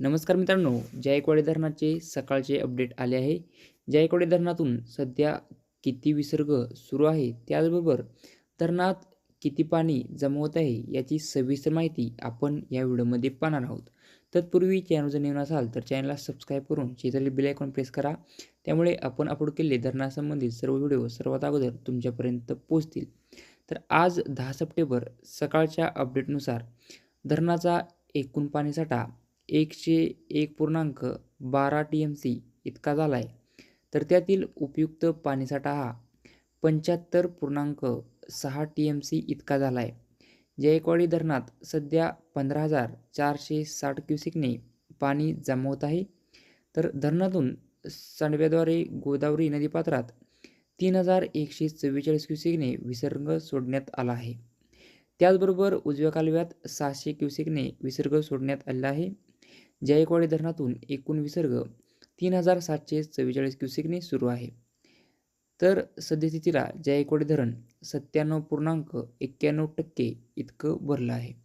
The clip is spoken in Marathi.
नमस्कार मित्रांनो जायकवाडी धरणाचे सकाळचे अपडेट आले आहे. जायकवाडी धरणातून सध्या किती विसर्ग सुरू आहे त्याचबरोबर धरणात किती पाणी जमा होत आहे याची सविस्तर माहिती आपण या व्हिडिओमध्ये पाहणार आहोत. तत्पूर्वी चॅनल जर नवीन असाल तर चॅनलला सबस्क्राईब करून शेजारी बिल आयकॉन प्रेस करा. त्यामुळे आपण अपलोड केलेले धरणासंबंधित सर्व व्हिडिओ सर्वात अगोदर तुमच्यापर्यंत पोहोचतील. तर आज दहा सप्टेंबर सकाळच्या अपडेटनुसार धरणाचा एकूण पाणीसाठा एकशे एक पूर्णांक बारा टी एम सी इतका झाला आहे तर त्यातील उपयुक्त पाणीसाठा हा पंच्याहत्तर पूर्णांक सहा टी एम सी इतका झाला आहे जायकवाडी धरणात सध्या पंधरा हजार चारशे साठ क्युसिकने पाणी जमा होत आहे. तर धरणातून सांडव्याद्वारे गोदावरी नदीपात्रात तीन हजार एकशे चव्वेचाळीस क्युसेकने विसर्ग सोडण्यात आला आहे. त्याचबरोबर उजव्या कालव्यात सहाशे क्युसेकने विसर्ग सोडण्यात आलेला आहे. जायकवाडी धरणातून एकूण विसर्ग तीन हजार सातशे चव्वेचाळीस क्युसेकने सुरू आहे. तर सद्यस्थितीला जायकवाडी धरण सत्त्याण्णव पूर्णांक एक्क्याण्णव टक्के इतकं भरलं आहे.